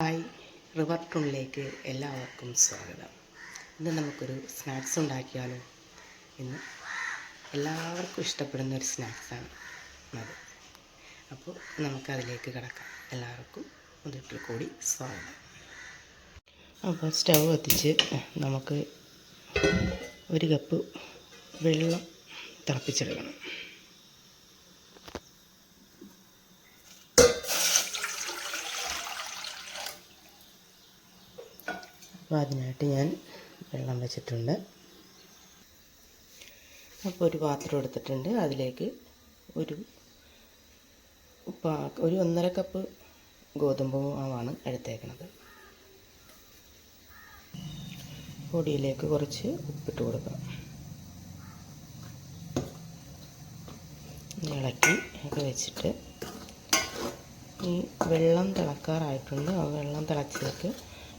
Hi river ടൂണിലേക്ക് എല്ലാവർക്കും സ്വാഗതം. ഇന്ന് നമുക്കൊരു സ്നാക്സ് ഉണ്ടാക്കിയാലോ ഇന്ന് എല്ലാവർക്കും ഇഷ്ടപ്പെടുന്ന ഒരു സ്നാക്സാണ് അത് അപ്പോൾ നമുക്കതിലേക്ക് കിടക്കാം. എല്ലാവർക്കും ഒരിക്കൽ കൂടി സ്വാഗതം. അപ്പോൾ സ്റ്റവ് കത്തിച്ച് നമുക്ക് ഒരു കപ്പ് വെള്ളം തിളപ്പിച്ചെടുക്കണം. അപ്പോൾ അതിനായിട്ട് ഞാൻ വെള്ളം വെച്ചിട്ടുണ്ട്. അപ്പോൾ ഒരു പാത്രം എടുത്തിട്ടുണ്ട്. അതിലേക്ക് ഒരു ഒരു ഒന്നര കപ്പ് ഗോതമ്പ് മാവാണ് എടുത്തേക്കുന്നത് പൊടിയിലേക്ക് കുറച്ച് ഉപ്പിട്ട് കൊടുക്കാം. ഇളക്കി ഒക്കെ വെച്ചിട്ട് ഈ വെള്ളം തിളക്കാറായിട്ടുണ്ട്. ആ വെള്ളം തിളച്ചേക്ക്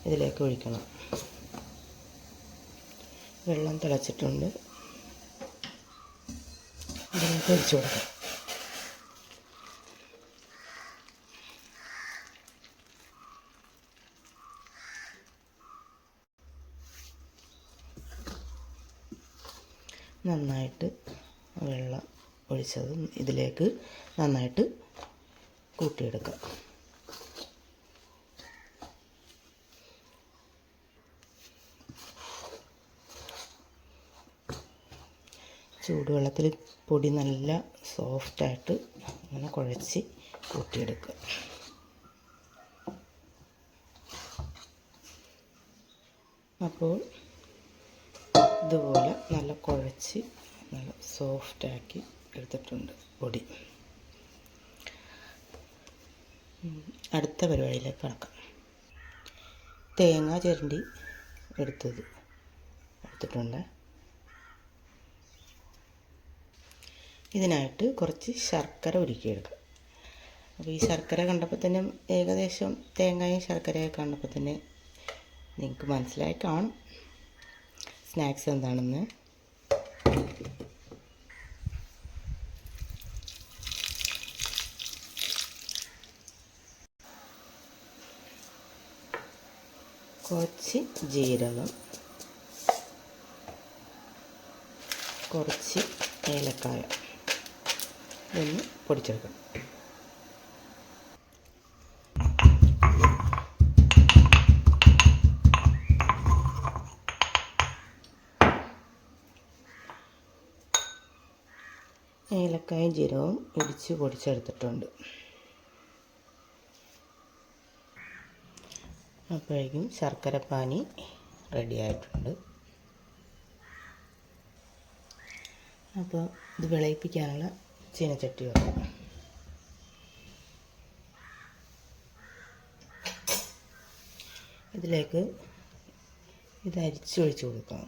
ഇതിലേക്ക് ഒഴിക്കണം. വെള്ളം തിളച്ചിട്ടുണ്ട്. ഇതിലേക്ക് ഒഴിച്ചു കൊടുക്കാം. നന്നായിട്ട് വെള്ളം ഒഴിച്ചത് ഇതിലേക്ക് നന്നായിട്ട് കൂട്ടിയെടുക്കാം. ചൂടുവെള്ളത്തിൽ പൊടി നല്ല സോഫ്റ്റായിട്ട് അങ്ങനെ കുഴച്ച് കൂട്ടിയെടുക്കുക അപ്പോൾ ഇതുപോലെ നല്ല കുഴച്ച് നല്ല സോഫ്റ്റാക്കി എടുത്തിട്ടുണ്ട് പൊടി. അടുത്ത പരിപാടിയിലേക്ക് കിടക്കാം. തേങ്ങ ചിരണ്ടി എടുത്തത് എടുത്തിട്ടുണ്ട്. ഇതിനായിട്ട് കുറച്ച് ശർക്കര ഉരുക്കിയെടുക്കുക അപ്പോൾ ഈ ശർക്കര കണ്ടപ്പോൾ തന്നെ ഏകദേശം തേങ്ങയും ശർക്കരയൊക്കെ കണ്ടപ്പോൾ തന്നെ നിങ്ങൾക്ക് മനസ്സിലായി കാണും. സ്നാക്സ് എന്താണെന്ന്. കുറച്ച് ജീരകം. കുറച്ച് ഏലക്കായ. ഇതൊന്ന് പൊടിച്ചെടുക്കണം. ഏലക്കായും ജീരകവും ഇടിച്ച് പൊടിച്ചെടുത്തിട്ടുണ്ട്. അപ്പോഴേക്കും ശർക്കര പാനി റെഡിയായിട്ടുണ്ട് അപ്പോൾ ഇത് വിളയിപ്പിക്കാനുള്ള ചീനച്ചട്ടി വെക്കാം ഇതിലേക്ക് ഇത് അരിച്ചൊഴിച്ച് കൊടുക്കാം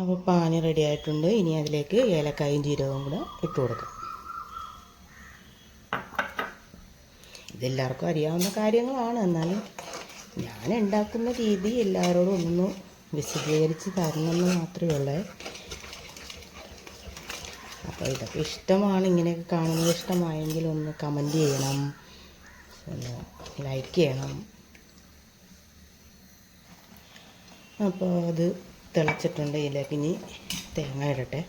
അപ്പോൾ പാനി റെഡി ആയിട്ടുണ്ട്. ഇനി അതിലേക്ക് ഏലക്കായും ജീരകവും കൂടെ ഇട്ട് കൊടുക്കാം. ഇതെല്ലാവർക്കും അറിയാവുന്ന കാര്യങ്ങളാണ്. എന്നാലും ഞാൻ ഉണ്ടാക്കുന്ന രീതി എല്ലാവരോടും ഒന്ന് വിശദീകരിച്ച് തരണമെന്ന് മാത്രമേ ഉള്ളേ. അപ്പോൾ ഇതൊക്കെ ഇഷ്ടമാണ്. ഇങ്ങനെയൊക്കെ കാണുന്നത് ഇഷ്ടമായെങ്കിൽ ഒന്ന് കമന്റ് ചെയ്യണം. ഒന്ന് ലൈക്ക് ചെയ്യണം. അപ്പോൾ അത് തിളച്ചിട്ടുണ്ട് ഇതിലേക്ക് ഇനി തേങ്ങ ഇടട്ടെ.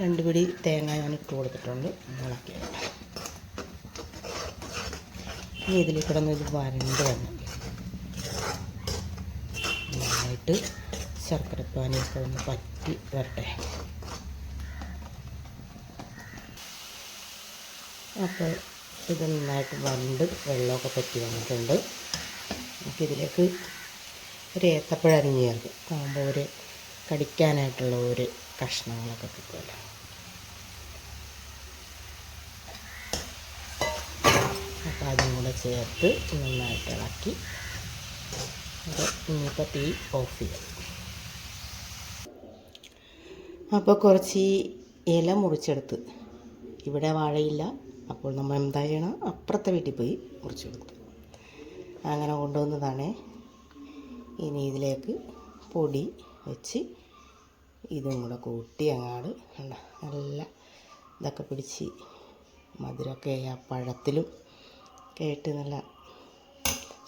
രണ്ട് പിടി തേങ്ങ ഞാൻ ഇട്ട് കൊടുത്തിട്ടുണ്ട്. മുളക്കി ഇനി ഇതിൽ കിടന്ന് ഇത് വരണ്ട് വന്നു നന്നായിട്ട് ശർക്കരപ്പാനിയൊക്കെ ഒന്ന് പറ്റി വരട്ടെ. അപ്പോൾ ഇത് നന്നായിട്ട് വണ്ട് വെള്ളമൊക്കെ പറ്റി വന്നിട്ടുണ്ട്. നമുക്കിതിലേക്ക് ഒരു ഏത്തപ്പഴം അരിഞ്ഞ് ചേർക്കും. ആകുമ്പോൾ ഒരു കടിക്കാനായിട്ടുള്ള ഒരു കഷ്ണങ്ങളൊക്കെ കിട്ടുമല്ലോ. അപ്പോൾ അതും കൂടെ ചേർത്ത് നന്നായിട്ട് ഇളക്കി ഇനിയിപ്പോൾ തീ ഓഫ് ചെയ്യാം. അപ്പോൾ കുറച്ച് ഇല മുറിച്ചെടുത്ത്. ഇവിടെ വാഴയില്ല. അപ്പോൾ നമ്മൾ എന്താ ചെയ്യണം അപ്പുറത്തെ വീട്ടിൽ പോയി മുറിച്ച് കൊടുക്കും അങ്ങനെ കൊണ്ടുവന്നതാണ്. ഇനി ഇതിലേക്ക് പൊടി വെച്ച് ഇതും കൂടെ കൂട്ടി അങ്ങാട് നല്ല ഇതൊക്കെ പിടിച്ച് മധുരമൊക്കെ ആ പഴത്തിലും കേട്ട് നല്ല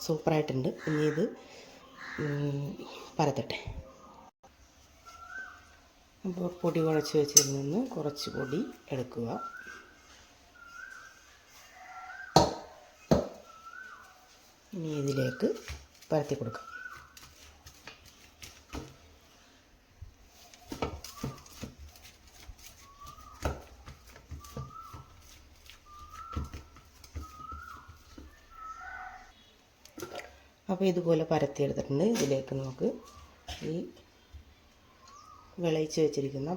സൂപ്പറായിട്ടുണ്ട്. ഇനി ഇത് പരത്തട്ടെ. അപ്പോൾ പൊടി കുഴച്ച് വെച്ചതിൽ നിന്ന് കുറച്ച് പൊടി എടുക്കുക. ഇനി ഇതിലേക്ക് പരത്തി കൊടുക്കാം. അപ്പോൾ ഇതുപോലെ പരത്തിയെടുത്തിട്ടുണ്ട്. ഇതിലേക്ക് നമുക്ക് ഈ വിളയിച്ച് വെച്ചിരിക്കുന്ന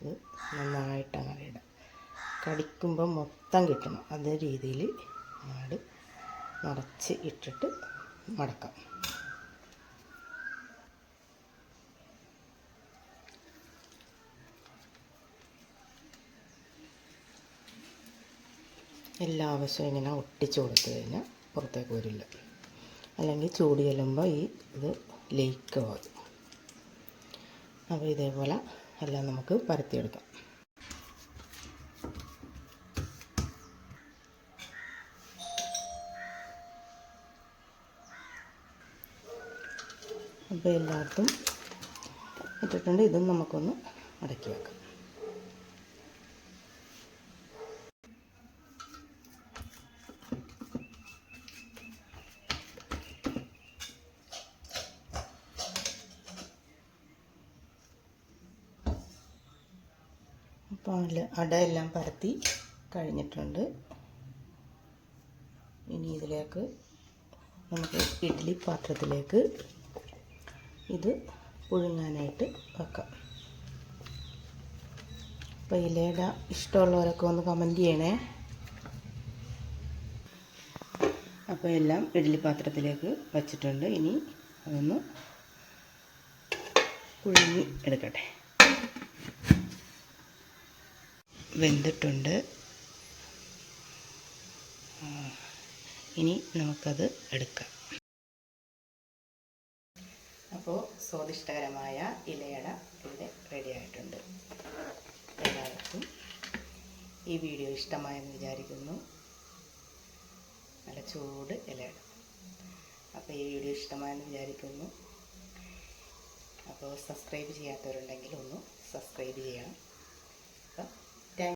ഇത് നന്നായിട്ട് അങ്ങനെ ഇടാം. കടിക്കുമ്പോൾ മൊത്തം കിട്ടണം. അതേ രീതിയിൽ ആട് നിറച്ച് ഇട്ടിട്ട് മടക്കാം. എല്ലാ ആവശ്യവും ഇങ്ങനെ ഒട്ടിച്ച് കൊടുത്തു കഴിഞ്ഞാൽ പുറത്തേക്ക് വരില്ല. അല്ലെങ്കിൽ ചൂട് ചെല്ലുമ്പോൾ ഈ ഇത് ലയിക്കുമാകും അപ്പോൾ ഇതേപോലെ എല്ലാം നമുക്ക് പരത്തിയെടുക്കാം. അപ്പോൾ എല്ലായിടത്തും ഇട്ടിട്ടുണ്ട്. ഇതും നമുക്കൊന്ന് മടക്കി വെക്കാം. അപ്പോൾ അടയെല്ലാം പരത്തി കഴിഞ്ഞിട്ടുണ്ട്. ഇനി ഇതിലേക്ക് നമുക്ക് ഇഡ്ഡലി പാത്രത്തിലേക്ക് ഇത് പുഴുങ്ങാനായിട്ട് വെക്കാം. അപ്പോൾ ഇലയുടെ ഇഷ്ടമുള്ളവരൊക്കെ ഒന്ന് കമന്റ് ചെയ്യണേ. അപ്പോൾ എല്ലാം ഇഡ്ഡലി പാത്രത്തിലേക്ക് വച്ചിട്ടുണ്ട്. ഇനി അതൊന്ന് പുഴുങ്ങി എടുക്കട്ടെ. വെന്തിട്ടുണ്ട്. ഇനി നമുക്കത് എടുക്കാം അപ്പോൾ സ്വാദിഷ്ടകരമായ ഇലയട ഇവിടെ റെഡി ആയിട്ടുണ്ട്. എല്ലാവർക്കും ഈ വീഡിയോ ഇഷ്ടമായെന്ന് വിചാരിക്കുന്നു. നല്ല ചൂട് ഇലയട. അപ്പോൾ ഈ വീഡിയോ ഇഷ്ടമായെന്ന് വിചാരിക്കുന്നു. അപ്പോൾ സബ്സ്ക്രൈബ് ചെയ്യാത്തവരുണ്ടെങ്കിൽ ഒന്ന് സബ്സ്ക്രൈബ് ചെയ്യണം.